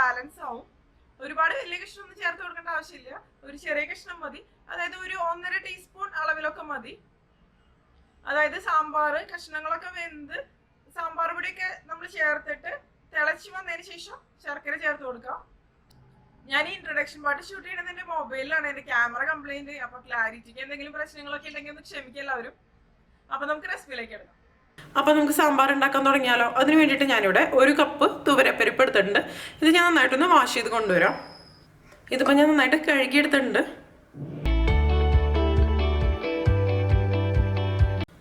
Balance ആവും. ഒരുപാട് വലിയ കഷ്ണം ഒന്നും ചേർത്ത് കൊടുക്കേണ്ട ആവശ്യമില്ല. ഒരു ചെറിയ കഷ്ണം മതി. അതായത് ഒരു ഒന്നര ടീസ്പൂൺ അളവിലൊക്കെ മതി. അതായത് സാമ്പാർ കഷ്ണങ്ങളൊക്കെ വെന്ത് സാമ്പാർ പൊടിയൊക്കെ നമ്മൾ ചേർത്തിട്ട് തിളച്ച് വന്നതിന് ശേഷം ശർക്കര ചേർത്ത് കൊടുക്കാം. ഞാൻ ഈ ഇൻട്രൊഡക്ഷൻ പാട്ട് ഷൂട്ട് ചെയ്യുന്നത് എന്റെ മൊബൈലിലാണ് എന്റെ ക്യാമറ കംപ്ലൈന്റ് അപ്പോൾ ക്ലാരിറ്റിക്ക് എന്തെങ്കിലും പ്രശ്നങ്ങളൊക്കെ ഉണ്ടെങ്കിൽ ഒന്ന് ക്ഷമിക്കുക എല്ലാവരും. അപ്പൊ നമുക്ക് റെസിപ്പിയിലേക്ക് എടുക്കാം അപ്പൊ നമുക്ക് സാമ്പാർ ഉണ്ടാക്കാൻ തുടങ്ങിയാലോ? അതിന് വേണ്ടിയിട്ട് ഞാനിവിടെ ഒരു കപ്പ് തുവരപ്പരിപ്പ് എടുത്തിട്ടുണ്ട്. ഇത് ഞാൻ നന്നായിട്ടൊന്ന് വാഷ് ചെയ്ത് കൊണ്ടുവരാം. ഇതിപ്പോൾ ഞാൻ നന്നായിട്ട് കഴുകിയെടുത്തിട്ടുണ്ട്.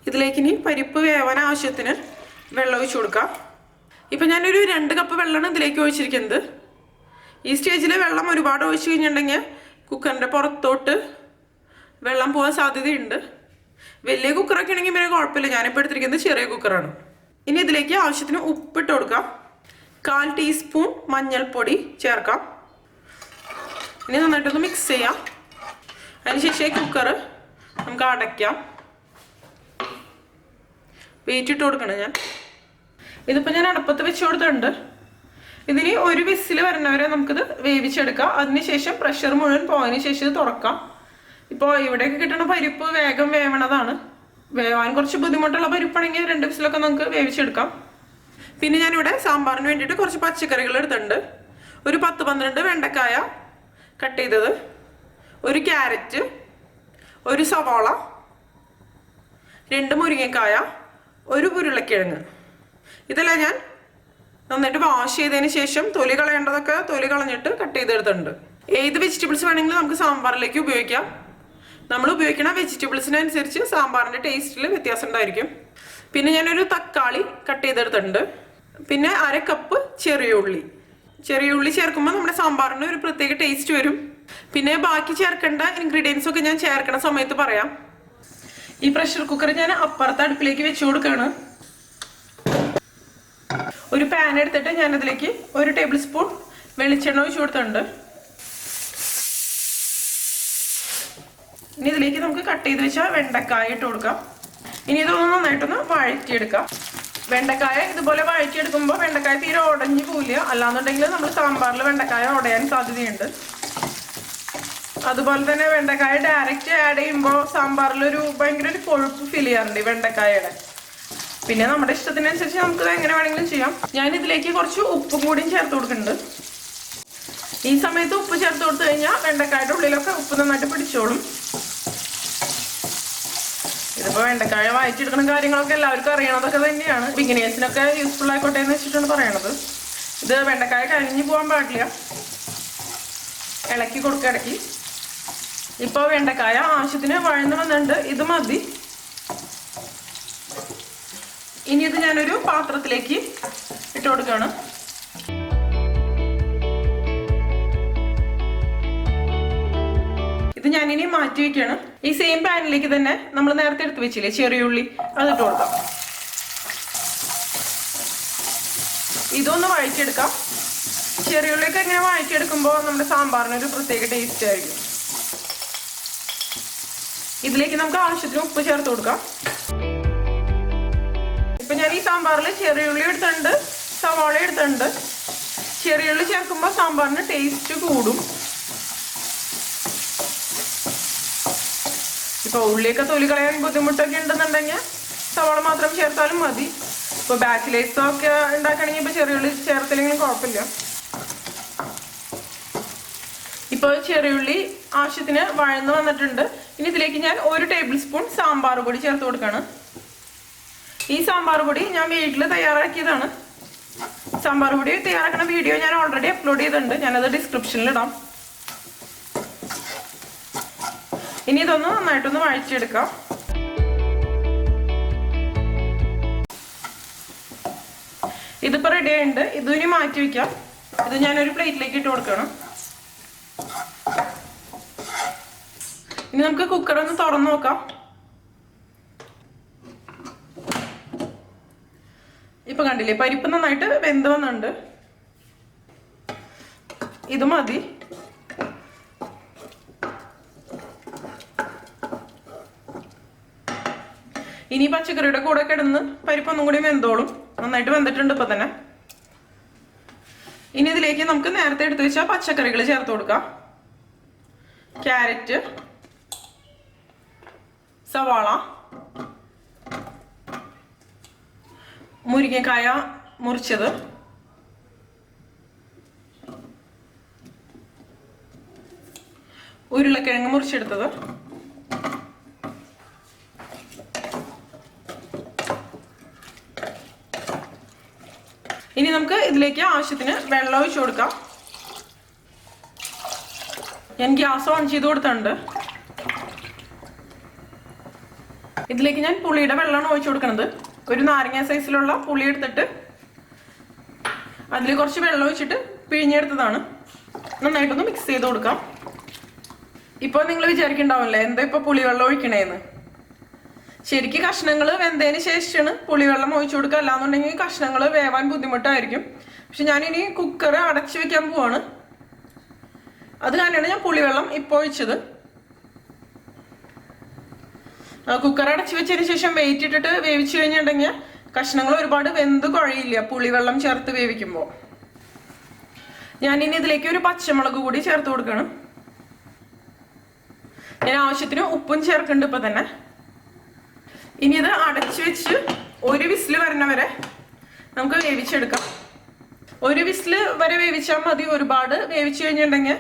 ഇതിലേക്ക് ഇനി പരിപ്പ് വേവാൻ ആവശ്യത്തിന് വെള്ളം ഒഴിച്ചു കൊടുക്കാം. ഇപ്പം ഞാനൊരു രണ്ട് കപ്പ് വെള്ളമാണ് ഇതിലേക്ക് ഒഴിച്ചിരിക്കുന്നത്. ഈ സ്റ്റേജിൽ വെള്ളം ഒരുപാട് ഒഴിച്ചു കഴിഞ്ഞിട്ടുണ്ടെങ്കിൽ കുക്കറിന്റെ പുറത്തോട്ട് വെള്ളം പോകാൻ സാധ്യതയുണ്ട്. വലിയ കുക്കറൊക്കെ ആണെങ്കിൽ പിന്നെ കുഴപ്പമില്ല. ഞാനിപ്പോൾ എടുത്തിരിക്കുന്നത് ചെറിയ കുക്കറാണ്. ഇനി ഇതിലേക്ക് ആവശ്യത്തിന് ഉപ്പിട്ട് കൊടുക്കാം. കാൽ ടീസ്പൂൺ മഞ്ഞൾപ്പൊടി ചേർക്കാം. ഇനി നന്നായിട്ടൊന്ന് മിക്സ് ചെയ്യാം. അതിനുശേഷം ഈ കുക്കർ നമുക്ക് അടയ്ക്കാം. വെയിറ്റ് ഇട്ട് കൊടുക്കണം ഞാൻ. ഇതിപ്പോൾ ഞാൻ അടപ്പത്ത് വെച്ച് കൊടുത്തിട്ടുണ്ട്. ഇതിന് ഒരു വിസിൽ വരണവരെ നമുക്കിത് വേവിച്ചെടുക്കാം. അതിനുശേഷം പ്രഷർ മുഴുവൻ പോയതിന് ശേഷം ഇത് തുറക്കാം. ഇപ്പോൾ ഇവിടെയൊക്കെ കിട്ടുന്ന പരിപ്പ് വേഗം വേവണതാണ്. വേവാൻ കുറച്ച് ബുദ്ധിമുട്ടുള്ള പരിപ്പാണെങ്കിൽ രണ്ട് വിസിലൊക്കെ നമുക്ക് വേവിച്ചെടുക്കാം. പിന്നെ ഞാനിവിടെ സാമ്പാറിന് വേണ്ടിയിട്ട് കുറച്ച് പച്ചക്കറികൾ എടുത്തിട്ടുണ്ട്. ഒരു പത്ത് പന്ത്രണ്ട് വെണ്ടക്കായ കട്ട് ചെയ്തത്. ഒരു ക്യാരറ്റ് ഒരു സവാള രണ്ട് മുരിങ്ങക്കായ ഒരു ഉരുളക്കിഴങ്ങ്. ഇതെല്ലാം ഞാൻ നന്നായിട്ട് വാഷ് ചെയ്തതിന് ശേഷം തൊലി കളയേണ്ടതൊക്കെ തൊലി കളഞ്ഞിട്ട് കട്ട് ചെയ്തെടുത്തിട്ടുണ്ട്. ഏത് വെജിറ്റബിൾസ് വേണമെങ്കിലും നമുക്ക് സാമ്പാറിലേക്ക് ഉപയോഗിക്കാം. നമ്മൾ ഉപയോഗിക്കുന്ന വെജിറ്റബിൾസിനനുസരിച്ച് സാമ്പാറിന്റെ ടേസ്റ്റിൽ വ്യത്യാസം ഉണ്ടായിരിക്കും. പിന്നെ ഞാനൊരു തക്കാളി കട്ട് ചെയ്തെടുത്തിട്ടുണ്ട്. പിന്നെ അര കപ്പ് ചെറിയ ഉള്ളി. ചെറിയ ഉള്ളി ചേർക്കുമ്പോൾ നമ്മുടെ സാമ്പാറിന് ഒരു പ്രത്യേക ടേസ്റ്റ് വരും. പിന്നെ ബാക്കി ചേർക്കേണ്ട ഇൻഗ്രീഡിയൻസ് ഒക്കെ ഞാൻ ചേർക്കുന്ന സമയത്ത് പറയാം. ഈ പ്രഷർ കുക്കർ ഞാൻ അപ്പുറത്തെ അടുപ്പിലേക്ക് വെച്ചു കൊടുക്കുകയാണ് ഒരു പാൻ എടുത്തിട്ട് ഞാനതിലേക്ക് ഒരു ടേബിൾ സ്പൂൺ വെളിച്ചെണ്ണ ഒഴിച്ചു കൊടുത്തിട്ടുണ്ട്. ഇനി ഇതിലേക്ക് നമുക്ക് കട്ട് ചെയ്ത് വെച്ച വെണ്ടക്കായ ഇട്ട് കൊടുക്കാം. ഇനി ഇതൊന്ന് നന്നായിട്ടൊന്ന് വഴറ്റിയെടുക്കാം. വെണ്ടക്കായ ഇതുപോലെ വഴറ്റിയെടുക്കുമ്പോൾ വെണ്ടക്കായ തീരെ ഉടഞ്ഞു പോവില്ല. അല്ലാന്നുണ്ടെങ്കിൽ നമ്മൾ സാമ്പാറിൽ വെണ്ടക്കായ ഉടയാൻ സാധ്യതയുണ്ട്. അതുപോലെ തന്നെ വെണ്ടക്കായ ഡയറക്റ്റ് ആഡ് ചെയ്യുമ്പോൾ സാമ്പാറിൽ ഒരു ഭയങ്കര ഒരു കൊഴുപ്പ് ഫീൽ ചെയ്യാറുണ്ട് ഈ വെണ്ടക്കായയുടെ. പിന്നെ നമ്മുടെ ഇഷ്ടത്തിനനുസരിച്ച് നമുക്ക് എങ്ങനെ വേണമെങ്കിലും ചെയ്യാം. ഞാൻ ഇതിലേക്ക് കുറച്ച് ഉപ്പും കൂടിയും ചേർത്ത് കൊടുക്കുന്നുണ്ട്. ഈ സമയത്ത് ഉപ്പ് ചേർത്ത് കൊടുത്തു കഴിഞ്ഞാൽ വെണ്ടക്കായുടെ ഉള്ളിലൊക്കെ ഉപ്പ് നന്നായിട്ട് പിടിച്ചോളും. ഇതിപ്പോ വെണ്ടക്കായ വായിച്ചെടുക്കുന്ന കാര്യങ്ങളൊക്കെ എല്ലാവർക്കും അറിയണതൊക്കെ തന്നെയാണ്. ബിഗിനേഴ്സിനൊക്കെ യൂസ്ഫുൾ ആയിക്കോട്ടെ എന്ന് വെച്ചിട്ടാണ് പറയണത്. ഇത് വെണ്ടക്കായ കഴിഞ്ഞു പോകാൻ പാടില്ല. ഇളക്കി കൊടുക്കുക ഇടയ്ക്ക് ഇപ്പോൾ വെണ്ടക്കായ ആവശ്യത്തിന് വഴന്നു വന്നിട്ടുണ്ട് ഇത് മതി. ഇനി ഇത് ഞാനൊരു പാത്രത്തിലേക്ക് ഇട്ട് കൊടുക്കുകയാണ് ഇത് ഞാനിനി മാറ്റി വെക്കുകയാണ് ഈ സെയിം പാനിലേക്ക് തന്നെ നമ്മൾ നേരത്തെ എടുത്ത് വെച്ചില്ലേ? ചെറിയുള്ളി അതിട്ട് കൊടുക്കാം. ഇതൊന്ന് വഴച്ചെടുക്കാം ചെറിയുള്ളിയൊക്കെ ഇങ്ങനെ വഴച്ചെടുക്കുമ്പോൾ നമ്മുടെ സാമ്പാറിന് ഒരു പ്രത്യേക ടേസ്റ്റ് ആയിരിക്കും. ഇതിലേക്ക് നമുക്ക് ആവശ്യത്തിന് ഉപ്പ് ചേർത്ത് കൊടുക്കാം. ഇപ്പൊ ഞാൻ ഈ സാമ്പാറിൽ ചെറിയുള്ളി എടുത്തിട്ടുണ്ട് സവാള എടുത്തിട്ടുണ്ട്. ചെറിയുള്ളി ചേർക്കുമ്പോൾ സാമ്പാറിന് ടേസ്റ്റ് കൂടും. ഇപ്പൊ ഉള്ളിയൊക്കെ തൊലി കളയാൻ ബുദ്ധിമുട്ടൊക്കെ ഉണ്ടെന്നുണ്ടെങ്കിൽ സവാള മാത്രം ചേർത്താലും മതി. ഇപ്പൊ ബാച്ചിലേഴ്സോ ഒക്കെ ഉണ്ടാക്കണമെങ്കിൽ ഇപ്പൊ ചെറിയുള്ളി ചേർത്തില്ലെങ്കിലും കുഴപ്പമില്ല. ഇപ്പോൾ ചെറിയുള്ളി ആവശ്യത്തിന് വഴന്ന് വന്നിട്ടുണ്ട്. ഇനി ഇതിലേക്ക് ഞാൻ ഒരു ടേബിൾ സ്പൂൺ സാമ്പാർ പൊടി ചേർത്ത് കൊടുക്കുകയാണ് ഈ സാമ്പാർ പൊടി ഞാൻ വീട്ടിൽ തയ്യാറാക്കിയതാണ്. സാമ്പാർ പൊടി തയ്യാറാക്കുന്ന വീഡിയോ ഞാൻ ഓൾറെഡി അപ്ലോഡ് ചെയ്തിട്ടുണ്ട്. ഞാനത് ഡിസ്ക്രിപ്ഷനിൽ ഇനി ഇതൊന്ന് നന്നായിട്ടൊന്ന് വഴിച്ചെടുക്കാം ഇതിപ്പോൾ റെഡി ആയിട്ടുണ്ട്. ഇതും ഇനി മാറ്റി വെക്കാം. ഇത് ഞാനൊരു പ്ലേറ്റിലേക്ക് ഇട്ട് കൊടുക്കണം. ഇനി നമുക്ക് കുക്കർ ഒന്ന് തുറന്നു നോക്കാം. ഇപ്പൊ കണ്ടില്ലേ പരിപ്പ് നന്നായിട്ട് വെന്ത് വന്നുണ്ട് ഇത് മതി. ഇനി പച്ചക്കറിയുടെ കൂടെ കിടന്ന് പരിപ്പൊന്നും കൂടി വെന്തോളും. നന്നായിട്ട് വെന്തിട്ടുണ്ട് ഇപ്പൊ തന്നെ. ഇനി ഇതിലേക്ക് നമുക്ക് നേരത്തെ എടുത്തു വെച്ചാൽ പച്ചക്കറികൾ ചേർത്ത് കൊടുക്കാം. ക്യാരറ്റ് സവാള മുരിങ്ങക്കായ മുറിച്ചത്. ഉരുളക്കിഴങ്ങ് മുറിച്ചെടുത്തത്. ഇനി നമുക്ക് ഇതിലേക്ക് ആവശ്യത്തിന് വെള്ളം ഒഴിച്ചു കൊടുക്കാം. ഞാൻ ഗ്യാസ് ഓൺ ചെയ്ത് കൊടുത്തിട്ടുണ്ട്. ഇതിലേക്ക് ഞാൻ പുളിയുടെ വെള്ളമാണ് ഒഴിച്ചു കൊടുക്കുന്നത് ഒരു നാരങ്ങ സൈസിലുള്ള പുളി എടുത്തിട്ട് അതിൽ കുറച്ച് വെള്ളം ഒഴിച്ചിട്ട് പിഴിഞ്ഞെടുത്തതാണ്. നന്നായിട്ടൊന്ന് മിക്സ് ചെയ്ത് കൊടുക്കാം. ഇപ്പോൾ നിങ്ങൾ വിചാരിക്കണ്ടാവില്ലേ എന്താ ഇപ്പോൾ പുളിവെള്ളം ഒഴിക്കണേന്ന്? ശരിക്കും കഷ്ണങ്ങൾ വെന്തതിന് ശേഷമാണ് പുളിവെള്ളം ഒഴിച്ചു കൊടുക്കുക. അല്ലാന്നുണ്ടെങ്കിൽ കഷ്ണങ്ങൾ വേവാൻ ബുദ്ധിമുട്ടായിരിക്കും. പക്ഷെ ഞാനിനി കുക്കർ അടച്ചു വെക്കാൻ പോവാണ്. അത് കാരണമാണ് ഞാൻ പുളിവെള്ളം ഇപ്പോൾ ഒഴിച്ചത്. കുക്കർ അടച്ചു വെച്ചതിന് ശേഷം വെയിറ്റ് ഇട്ടിട്ട് വേവിച്ചു കഴിഞ്ഞിട്ടുണ്ടെങ്കിൽ കഷ്ണങ്ങൾ ഒരുപാട് വെന്ത് കുഴയില്ല. പുളിവെള്ളം ചേർത്ത് വേവിക്കുമ്പോൾ. ഞാനിനി ഇതിലേക്ക് ഒരു പച്ചമുളക് കൂടി ചേർത്ത് കൊടുക്കണം. ഞാൻ ആവശ്യത്തിന് ഉപ്പും ചേർക്കുന്നുണ്ട് ഇപ്പൊ തന്നെ. ഇനി ഇത് അടച്ചു വെച്ച് ഒരു വിസിൽ വരണ വരെ നമുക്ക് വേവിച്ചെടുക്കാം. ഒരു വിസിൽ വരെ വേവിച്ചാൽ മതി ഒരുപാട്. വേവിച്ചു കഴിഞ്ഞിട്ടുണ്ടെങ്കിൽ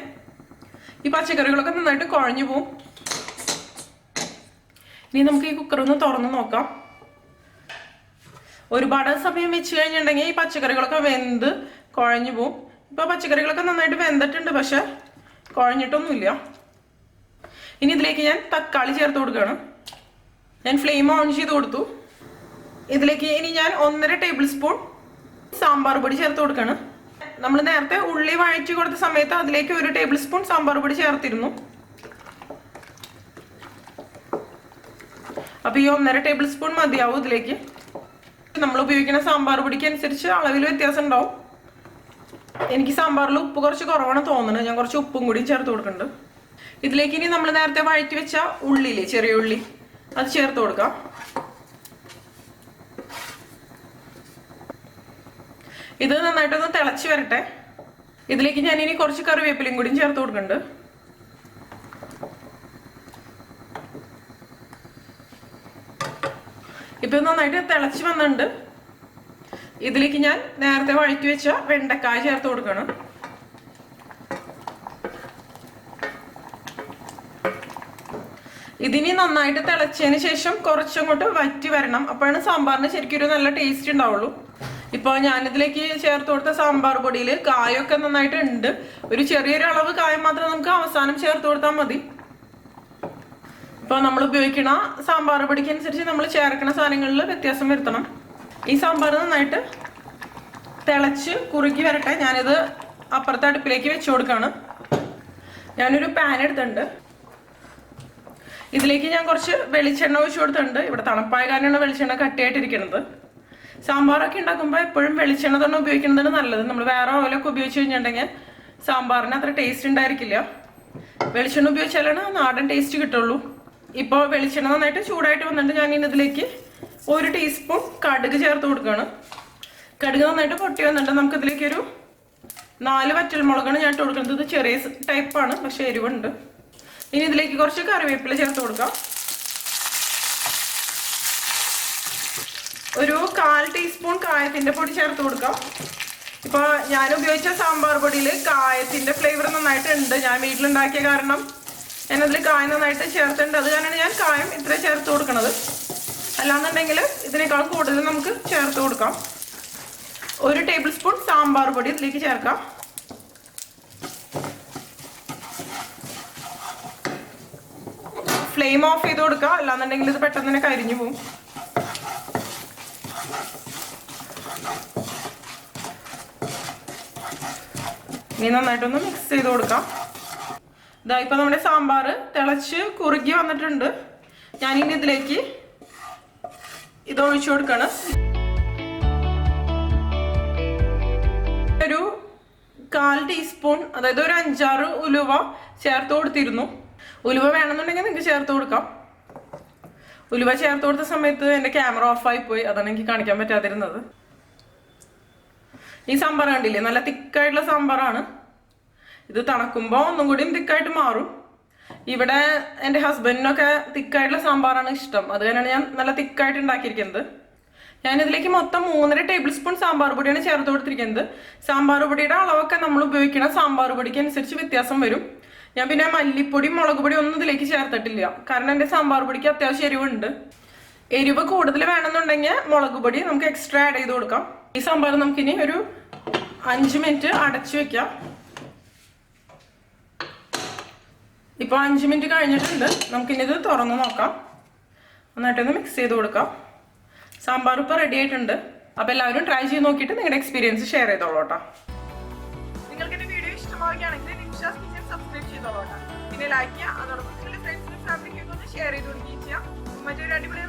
ഈ പച്ചക്കറികളൊക്കെ നന്നായിട്ട് കുഴഞ്ഞു പോവും. ഇനി നമുക്ക് ഈ കുക്കർ ഒന്ന് തുറന്ന് നോക്കാം. ഒരുപാട് സമയം വെച്ച് കഴിഞ്ഞിട്ടുണ്ടെങ്കിൽ ഈ പച്ചക്കറികളൊക്കെ വെന്ത് കുഴഞ്ഞു പോവും. ഇപ്പൊ പച്ചക്കറികളൊക്കെ നന്നായിട്ട് വെന്തിട്ടുണ്ട് പക്ഷെ കുഴഞ്ഞിട്ടൊന്നുമില്ല. ഇനി ഇതിലേക്ക് ഞാൻ തക്കാളി ചേർത്ത് കൊടുക്കുകയാണ്. ഞാൻ ഫ്ലെയിം ഓൺ ചെയ്ത് കൊടുത്തു. ഇതിലേക്ക് ഇനി ഞാൻ ഒന്നര ടേബിൾ സ്പൂൺ സാമ്പാർ പൊടി ചേർത്ത് കൊടുക്കുകയാണ് നമ്മൾ നേരത്തെ ഉള്ളി വഴറ്റി കൊടുത്ത സമയത്ത് അതിലേക്ക് ഒരു ടേബിൾ സ്പൂൺ സാമ്പാർ പൊടി ചേർത്തിരുന്നു. അപ്പൊ ഈ ഒന്നര ടേബിൾ സ്പൂൺ മതിയാവും ഇതിലേക്ക്. നമ്മൾ ഉപയോഗിക്കുന്ന സാമ്പാർ പൊടിക്ക് അനുസരിച്ച് അളവിൽ വ്യത്യാസം ഉണ്ടാവും. എനിക്ക് സാമ്പാറിൽ ഉപ്പ് കുറച്ച് കുറവാണ് തോന്നുന്നത്. ഞാൻ കുറച്ച് ഉപ്പും കൂടി ചേർത്ത് കൊടുക്കുന്നുണ്ട്. ഇതിലേക്ക് ഇനി നമ്മൾ നേരത്തെ വഴറ്റി വെച്ച ഉള്ളിയില്ലേ ചെറിയ ഉള്ളി? അത് ചേർത്ത് കൊടുക്കാം. ഇത് നന്നായിട്ടൊന്ന് തിളച്ച് വരട്ടെ. ഇതിലേക്ക് ഞാൻ ഇനി കുറച്ച് കറിവേപ്പിലയും കൂടി ചേർത്ത് കൊടുക്കുന്നുണ്ട്. ഇപ്പൊ നന്നായിട്ട് തിളച്ച് വന്നിട്ടുണ്ട്. ഇതിലേക്ക് ഞാൻ നേരത്തെ വഴറ്റി വെച്ച വെണ്ടക്കായ ചേർത്ത് കൊടുക്കണം. ഇതിനി നന്നായിട്ട് തിളച്ചതിന് ശേഷം കുറച്ചങ്ങോട്ട് വറ്റി വരണം. അപ്പോഴാണ് സാമ്പാറിന് ശരിക്കും ഒരു നല്ല ടേസ്റ്റ് ഉണ്ടാവുള്ളൂ. ഇപ്പോൾ ഞാനിതിലേക്ക് ചേർത്ത് കൊടുത്ത സാമ്പാർ പൊടിയിൽ കായൊക്കെ നന്നായിട്ട് ഉണ്ട്. ഒരു ചെറിയൊരു അളവ് കായം മാത്രം നമുക്ക് അവസാനം ചേർത്ത് കൊടുത്താൽ മതി. ഇപ്പോൾ നമ്മൾ ഉപയോഗിക്കണ സാമ്പാർ പൊടിക്ക് അനുസരിച്ച് നമ്മൾ ചേർക്കുന്ന സാധനങ്ങളിൽ വ്യത്യാസം വരുത്തണം. ഈ സാമ്പാർ നന്നായിട്ട് തിളച്ച് കുറുക്കി വരട്ടെ. ഞാനിത് അപ്പുറത്തെ അടുപ്പിലേക്ക് വെച്ചു കൊടുക്കുകയാണ്. ഞാനൊരു പാൻ എടുത്തിട്ടുണ്ട്. ഇതിലേക്ക് ഞാൻ കുറച്ച് വെളിച്ചെണ്ണ ഒഴിച്ചു കൊടുത്തിട്ടുണ്ട്. ഇവിടെ തണുപ്പായ കാരണമാണ് വെളിച്ചെണ്ണ കട്ടിയായിട്ടിരിക്കുന്നത്. സാമ്പാറൊക്കെ ഉണ്ടാക്കുമ്പോൾ എപ്പോഴും വെളിച്ചെണ്ണ തന്നെ ഉപയോഗിക്കുന്നതാണ് നല്ലത്. നമ്മൾ വേറെ ഓയിലൊക്കെ ഉപയോഗിച്ച് കഴിഞ്ഞിട്ടുണ്ടെങ്കിൽ സാമ്പാറിന് അത്ര ടേസ്റ്റ് ഉണ്ടായിരിക്കില്ല. വെളിച്ചെണ്ണ ഉപയോഗിച്ചാലാണ് നാടൻ ടേസ്റ്റ് കിട്ടുള്ളൂ. ഇപ്പോൾ വെളിച്ചെണ്ണ നന്നായിട്ട് ചൂടായിട്ട് വന്നിട്ട് ഞാൻ ഇതിലേക്ക് ഒരു ടീസ്പൂൺ കടുക് ചേർത്ത് കൊടുക്കുകയാണ്. കടുക് നന്നായിട്ട് പൊട്ടി വന്നിട്ട് നമുക്ക് ഇതിലേക്കൊരു നാല് വറ്റൽമുളകാണ് ഞാൻ ഇട്ട് കൊടുക്കുന്നത്. ഇത് ചെറിയ ടൈപ്പാണ് പക്ഷേ എരിവുണ്ട്. ഇനി ഇതിലേക്ക് കുറച്ച് കറിവേപ്പില ചേർത്ത് കൊടുക്കാം. ഒരു കാൽ ടീസ്പൂൺ കായത്തിന്റെ പൊടി ചേർത്ത് കൊടുക്കാം. ഇപ്പൊ ഞാൻ ഉപയോഗിച്ച സാമ്പാർ പൊടിയിൽ കായത്തിന്റെ ഫ്ലേവർ നന്നായിട്ട് ഉണ്ട് ഞാൻ വീട്ടിലുണ്ടാക്കിയ കാരണം ഞാനതിൽ കായ നന്നായിട്ട് ചേർത്തിട്ടുണ്ട്. അത് കാരണമാണ് ഞാൻ കായം ഇത്ര ചേർത്ത് കൊടുക്കുന്നത് അല്ലാന്നുണ്ടെങ്കിൽ ഇതിനേക്കാൾ കൂടുതൽ നമുക്ക് ചേർത്ത് കൊടുക്കാം. ഒരു ടേബിൾ സ്പൂൺ സാമ്പാർ പൊടി ഇതിലേക്ക് ചേർക്കാം. ഫ്ലെയിം ഓഫ് ചെയ്ത് കൊടുക്കുക അല്ലാന്നുണ്ടെങ്കിൽ ഇത് പെട്ടെന്ന് തന്നെ കരിഞ്ഞു പോകും ഇനി നന്നായിട്ടൊന്ന് മിക്സ് ചെയ്ത് കൊടുക്കാം. ഇതാ ഇപ്പൊ നമ്മുടെ സാമ്പാർ തിളച്ച് കുറുകി വന്നിട്ടുണ്ട്. ഞാനിനി ഇതിലേക്ക് ഇത് ഒഴിച്ചു കൊടുക്കണം. ഒരു കാൽ ടീസ്പൂൺ അതായത് ഒരു അഞ്ചാറ് ഉലുവ ചേർത്ത് കൊടുത്തിരുന്നു. ഉലുവ വേണമെന്നുണ്ടെങ്കിൽ നിങ്ങൾക്ക് ചേർത്ത് കൊടുക്കാം. ഉലുവ ചേർത്ത് കൊടുത്ത സമയത്ത് എന്റെ ക്യാമറ ഓഫായി പോയി. അതാണ് എനിക്ക് കാണിക്കാൻ പറ്റാതിരുന്നത്. ഈ സാമ്പാർ കണ്ടില്ലേ? നല്ല തിക്കായിട്ടുള്ള സാമ്പാറാണ്. ഇത് തണക്കുമ്പോൾ ഒന്നും കൂടി തിക്കായിട്ട് മാറും. ഇവിടെ എന്റെ ഹസ്ബൻഡിനൊക്കെ തിക്കായിട്ടുള്ള സാമ്പാറാണ് ഇഷ്ടം. അത് ഞാൻ നല്ല തിക്കായിട്ട് ഉണ്ടാക്കിയിരിക്കുന്നത്. ഞാൻ ഇതിലേക്ക് മൊത്തം മൂന്നര ടേബിൾ സ്പൂൺ സാമ്പാർ പൊടിയാണ് ചേർത്ത് കൊടുത്തിരിക്കുന്നത്. സാമ്പാർ പൊടിയുടെ അളവൊക്കെ നമ്മൾ ഉപയോഗിക്കുന്ന സാമ്പാർ പൊടിക്ക് അനുസരിച്ച് വ്യത്യാസം വരും. ഞാൻ പിന്നെ മല്ലിപ്പൊടി മുളക് പൊടി ഒന്നും ഇതിലേക്ക് ചേർത്തിട്ടില്ല. കാരണം എന്റെ സാമ്പാർ പൊടിക്ക് അത്യാവശ്യം എരിവുണ്ട്. എരിവ് കൂടുതൽ വേണമെന്നുണ്ടെങ്കിൽ മുളക് പൊടി നമുക്ക് എക്സ്ട്രാ ആഡ് ചെയ്ത് കൊടുക്കാം. ഈ സാമ്പാർ നമുക്ക് ഇനി ഒരു അഞ്ച് മിനിറ്റ് അടച്ചു വെക്കാം. ഇപ്പോൾ അഞ്ച് മിനിറ്റ് കഴിഞ്ഞിട്ടുണ്ട്. നമുക്കിനി ഇത് തുറന്നു നോക്കാം. നന്നായിട്ടൊന്ന് മിക്സ് ചെയ്ത് കൊടുക്കാം. സാമ്പാർ ഇപ്പോൾ റെഡി ആയിട്ടുണ്ട്. അപ്പോൾ എല്ലാവരും ട്രൈ ചെയ്ത് നോക്കിയിട്ട് നിങ്ങളുടെ എക്സ്പീരിയൻസ് ഷെയർ ചെയ്തോളൂ കേട്ടോ. നിങ്ങൾക്ക് വീഡിയോ ഇഷ്ടമാവുകയാണെങ്കിൽ ചെയ്തോളൂ പിന്നെ ലൈക്ക് ചെയ്യുക അതോടൊപ്പം നിങ്ങളുടെ ഫ്രണ്ട്സിനും ഫാമിലിക്കൊക്കെ ഒന്ന് ഷെയർ ചെയ്ത് കൊടുക്കുകയും ചെയ്യാം. മറ്റൊരു അടിപൊളി